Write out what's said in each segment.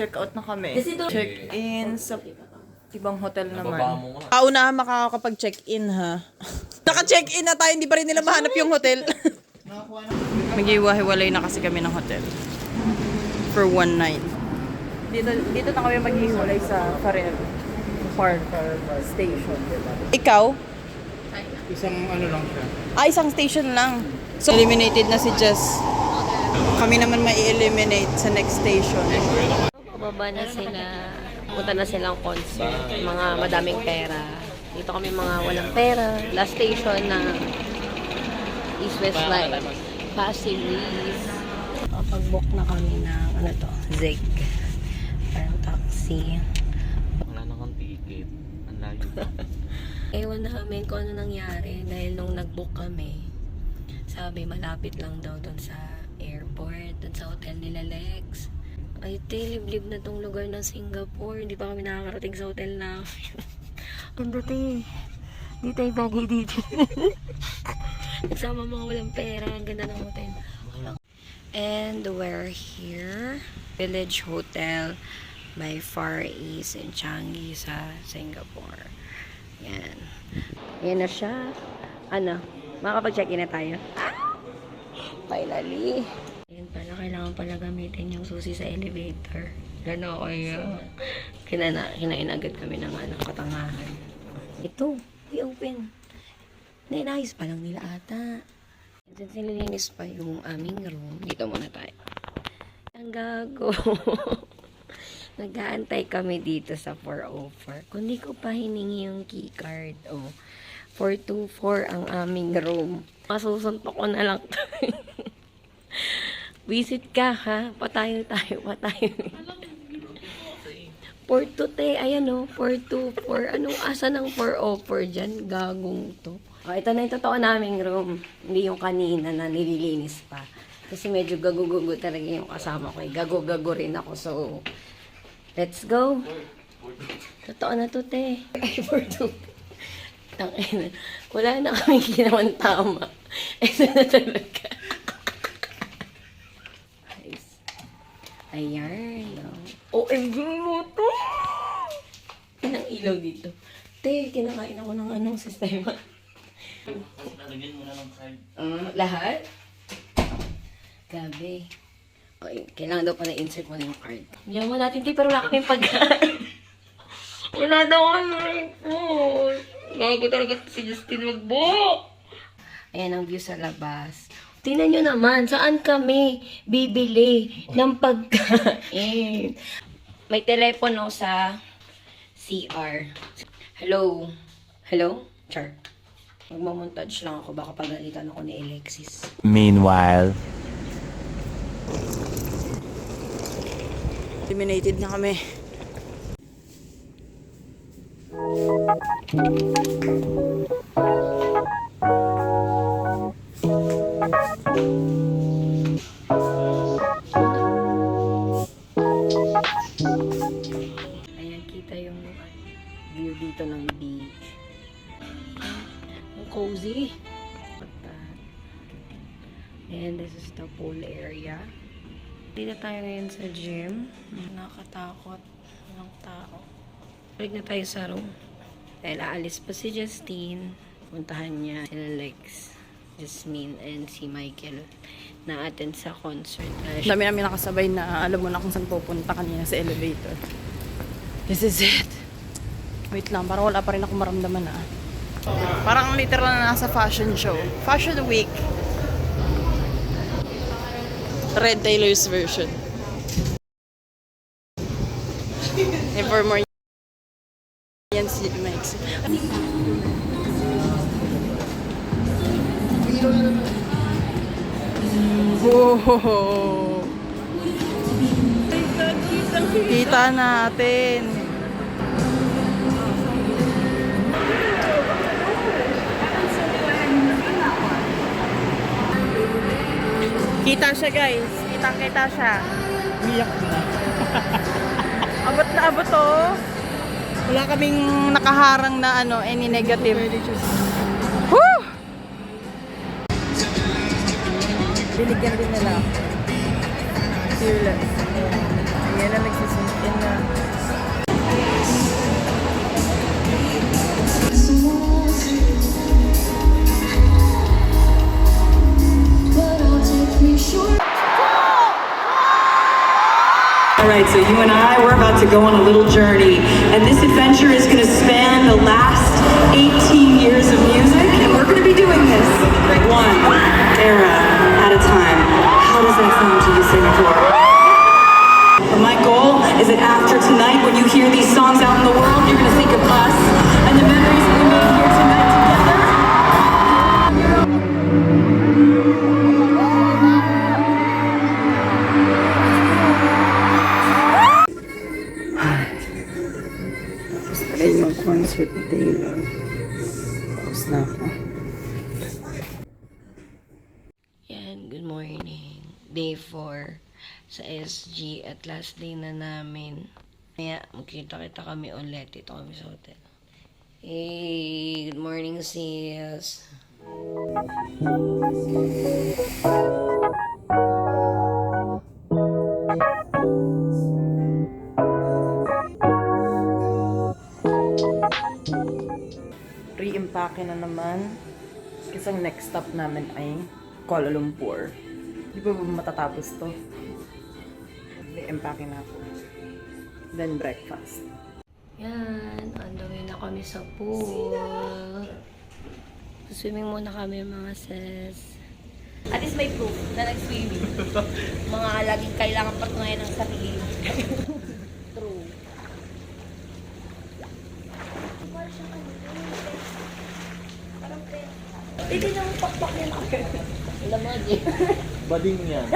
Check out na kami. Check in sa ibang hotel naman. mo nga. Paunahan makakapag-check-in ha. Naka-check-in na tayo, hindi pa rin nila mahanap yung hotel. Maghiwa-hiwalay na kasi kami ng hotel. For one night. Dito, dito na kami maghihiwalay sa Farel Park Station. Ikaw? Isang ano lang siya. Ah, isang station lang. So, eliminated na si Jess. Kami naman mai-eliminate sa next station. Baba na sila. Punta na silang concert. Mga madaming pera. Dito kami mga walang pera. Last station na East West Line. Pasig Breeze. Kapag-book na kami ng ano to, Zig. Parang taxi. Wala na kang ticket. Ang layo. Ewan namin kung ano nangyari dahil nung nag-book kami, sabi malapit lang daw doon sa airport, doon sa hotel nila Lex. Ay, te, liblib na tong lugar ng Singapore. Hindi pa kami nakakarating sa hotel na. Ganda, te. Di tayo bagay dito. Nagsama mga walang pera. Ang ganda ng hotel. And we're here. Village Hotel by Far East in Changi sa Singapore. Yan. Yan na siya. Ano? Makapag-check-in na tayo. Finally. Kailangan pala gamitin yung susi sa elevator. Gano kaya. Kinana, kinain agad kami ng ano, katangahan. Ito, i-open. Nainayos pa lang nila ata. Since nililinis pa yung aming room, dito muna tayo. Ang gago. Nag-aantay kami dito sa 404. Kundi ko pa hiningi yung keycard. Oh, 424 ang aming room. Masusuntok ko na lang. Visit ka ha. Patayo tayo, patayo. 42 te, ayan o, 424. Anong asa ng 404 dyan? Gagong to. Oh, ito na yung totoo naming room. Hindi yung kanina na nililinis pa. Kasi medyo gago-gago talaga yung kasama ko. eh. Gago-gago rin ako. So, let's go. Totoo na to, te. Ay, 424. Tangina. Wala na kaming ginawan tama. Ito na talaga. Guys. Ayan. oh. OMG mo to! Yan ang ilaw dito. Te, kinakain ako ng anong sistema. Lalagyan mo na ng card. Ah, lahat? Gabi. Okay, kailangan daw pala insert mo na yung card. Diyan mo natin, te, pero wala kaming pagkain. wala daw kami food. Gago talaga si Justin mag-book. Ayan ang view sa labas. Tingnan nyo naman, saan kami bibili ng pagkain? May telepono sa CR. Hello? Hello? Char. Magmamontage lang ako, baka pagalitan ako ni Alexis. Meanwhile. Eliminated na kami. Dito ng beach. Ang cozy. And this is the pool area. Dito tayo ngayon sa gym. Nakakatakot ng tao. Balik na tayo sa room. Dahil aalis pa si Justine. Puntahan niya sila Lex, Jasmine, and si Michael na attend sa concert. Dami namin nakasabay na alam mo na kung saan pupunta kanina sa elevator. This is it. Wait lang, parang wala pa rin ako maramdaman ah. Parang literal na nasa fashion show. Fashion week. Red Taylor's version. And for more yan si Mike. Oh. Kita natin. Kita siya guys. Kitang kita siya. Umiyak na. abot na abot to. Wala kaming nakaharang na ano, any negative. Woo! Binigyan din nila. Fearless. Ayan na nagsisimkin na. Thank you. Nagsisimula. right, so you and I, we're about to go on a little journey. And this adventure is going to span the last 18 years of music. And we're going to be doing this one era at a time. How does that sound to you, Singapore? But my goal is that after tonight, when you hear these songs out in the world, you're going to think of us and the memories sa SG at last day na namin. Kaya magkita-kita kami ulit. Dito kami sa hotel. Hey, good morning sis. Re-impake na naman. Kasi ang next stop namin ay Kuala Lumpur. Di ba matatapos to? Re-impake na ako. Then breakfast. Yan, on the way na kami sa pool. Swimming muna kami mga sis. At least may proof na nag-swimming. mga laging kailangan patunayan ng sarili. True. Hindi na mo pakpak yan ako. Lamag eh. Bading yan.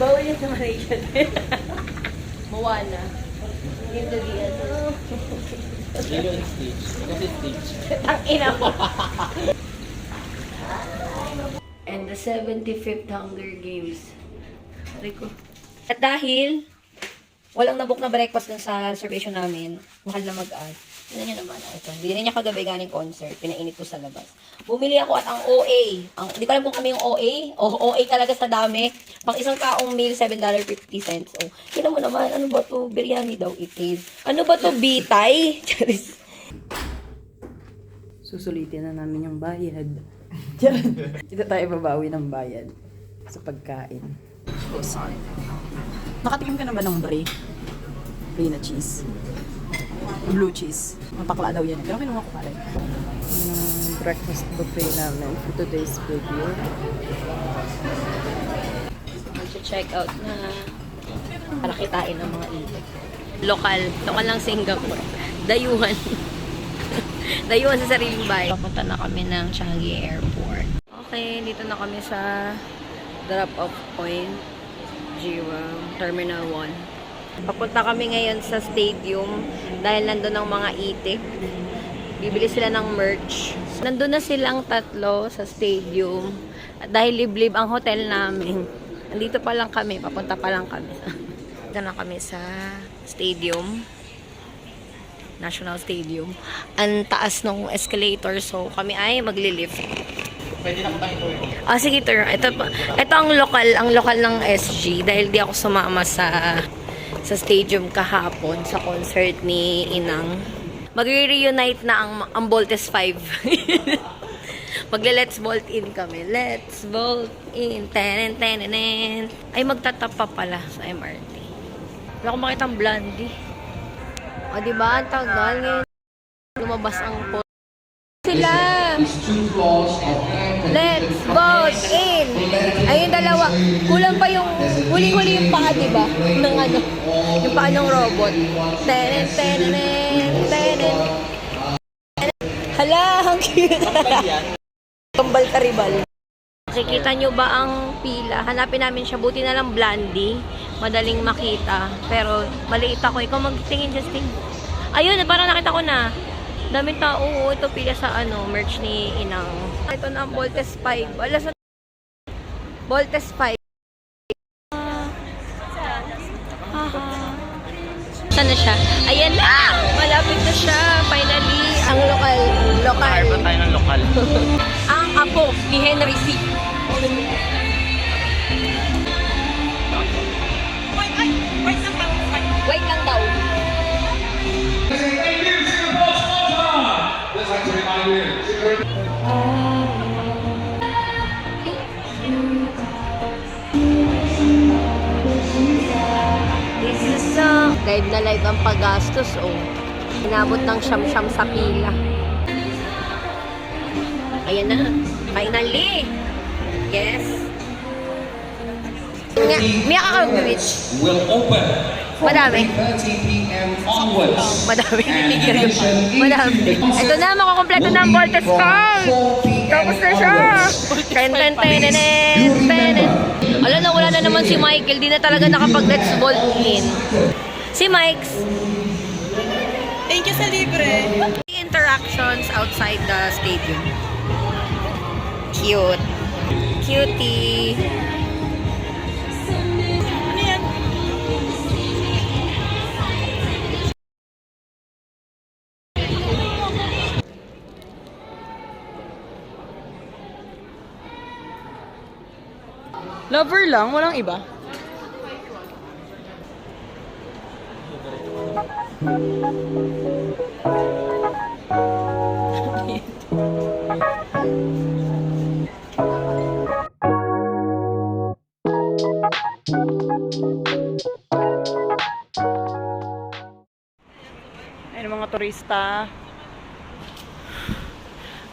Bawal yan sa Malaysia. Moana. Hindi yan. Lilo and Stitch. Kasi Stitch. Ang ina mo. And the 75th Hunger Games. Rico. At dahil walang nabook na breakfast dun sa reservation namin, mahal na mag-add. Tignan niyo naman. ah, Ito. Hindi niya kagabi ganing concert. Pinainit ko sa labas. Bumili ako at ang OA. Ang, hindi ko alam kung kami yung OA. O OA talaga sa dami. Pang isang taong meal, $7.50. Oh, tignan mo naman. Ano ba to? Biryani daw it is. Ano ba to? Bitay? Charis. Susulitin na namin yung bayad. Dito tayo babawi ng bayad sa pagkain. Nakatikim ka na ba ng brie? Brie na cheese. Blue cheese. Mapakla daw yan. Pero kinuha ko pa rin. Mm, breakfast buffet namin for today's video. Mag-check out na para kitain ng mga ibig. Lokal. Lokal ng Singapore. Dayuhan. Dayuhan sa sariling bahay. Papunta na kami ng Changi Airport. Okay, dito na kami sa drop-off point. Jiwa, Terminal 1. Papunta kami ngayon sa stadium dahil nandun ang mga itik. Bibili sila ng merch. Nandun na silang tatlo sa stadium. At dahil liblib ang hotel namin, nandito pa lang kami, papunta pa lang kami. Dito na kami sa stadium. National Stadium. Ang taas ng escalator, so kami ay magli-lift. Pwede na ko tayo tour. Ah, sige, Tur. Ito, ito ang lokal, ang lokal ng SG dahil di ako sumama sa sa stadium kahapon sa concert ni Inang. Magre-reunite na ang, ang Voltes 5. Magle-let's bolt in kami. Let's bolt in. Tenen, tenen, Ay, magtatap pa pala sa MRT. Wala akong makita ang blondie. O, diba? Ang tagal ngayon. Lumabas ang po. Sila! Let's vote in! Ayun, dalawa. Kulang pa yung, huling-huli yung paa, di ba? Ng ano, yung paa ng robot. Tenen, tenen, tenen. Hala, ang cute. Kambal karibal. Nakikita nyo ba ang pila? Hanapin namin siya. Buti na lang blondie. Madaling makita. Pero maliit ako. Ikaw magtingin, Justin. Ayun, parang nakita ko na. Daming tao. Oo, ito pila sa ano, merch ni Inang. Ito na ang Voltes 5. Wala sa... Voltes 5. Saan na siya? Ayan na! Malapit na siya. Finally, ang lokal. Lokal. Hire pa tayo ng lokal. ang apo ni Henry C. Live na live ang paggastos, oh. Inabot ng siyam-siyam sa pila. Ayan na. Finally! Yes! Nga, may kakag-reach. will open Madami. 30 p.m. onwards. Madami. Madami. Ito na, makakompleto na ang Voltes Farm! Tapos na siya! Ten, ten, ten, ten, ten, ten. Alam na, wala na naman si Michael. Di na talaga nakapag-let's ball in. Si Mike's. Thank you sa libre. Interactions outside the stadium. Cute. Cutie. Ano yan? Lover lang, walang iba. Ayun mga turista.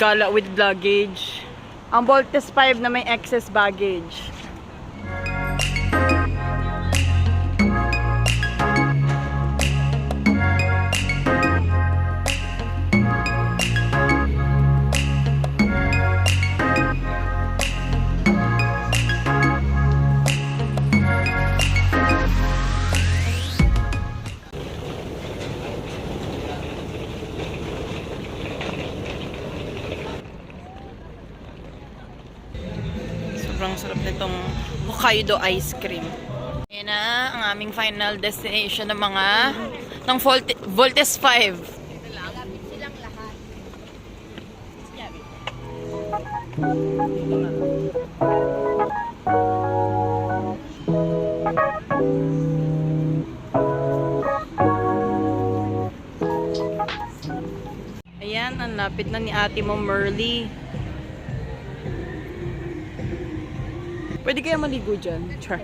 Gala with luggage. Ang Voltes 5 na may excess baggage. Hokkaido ice cream. Yan na ang aming final destination ng mga ng Volte, Voltes 5. Ayan, ang lapit na ni ate mo Merly. Pwede kaya maligo dyan? Char.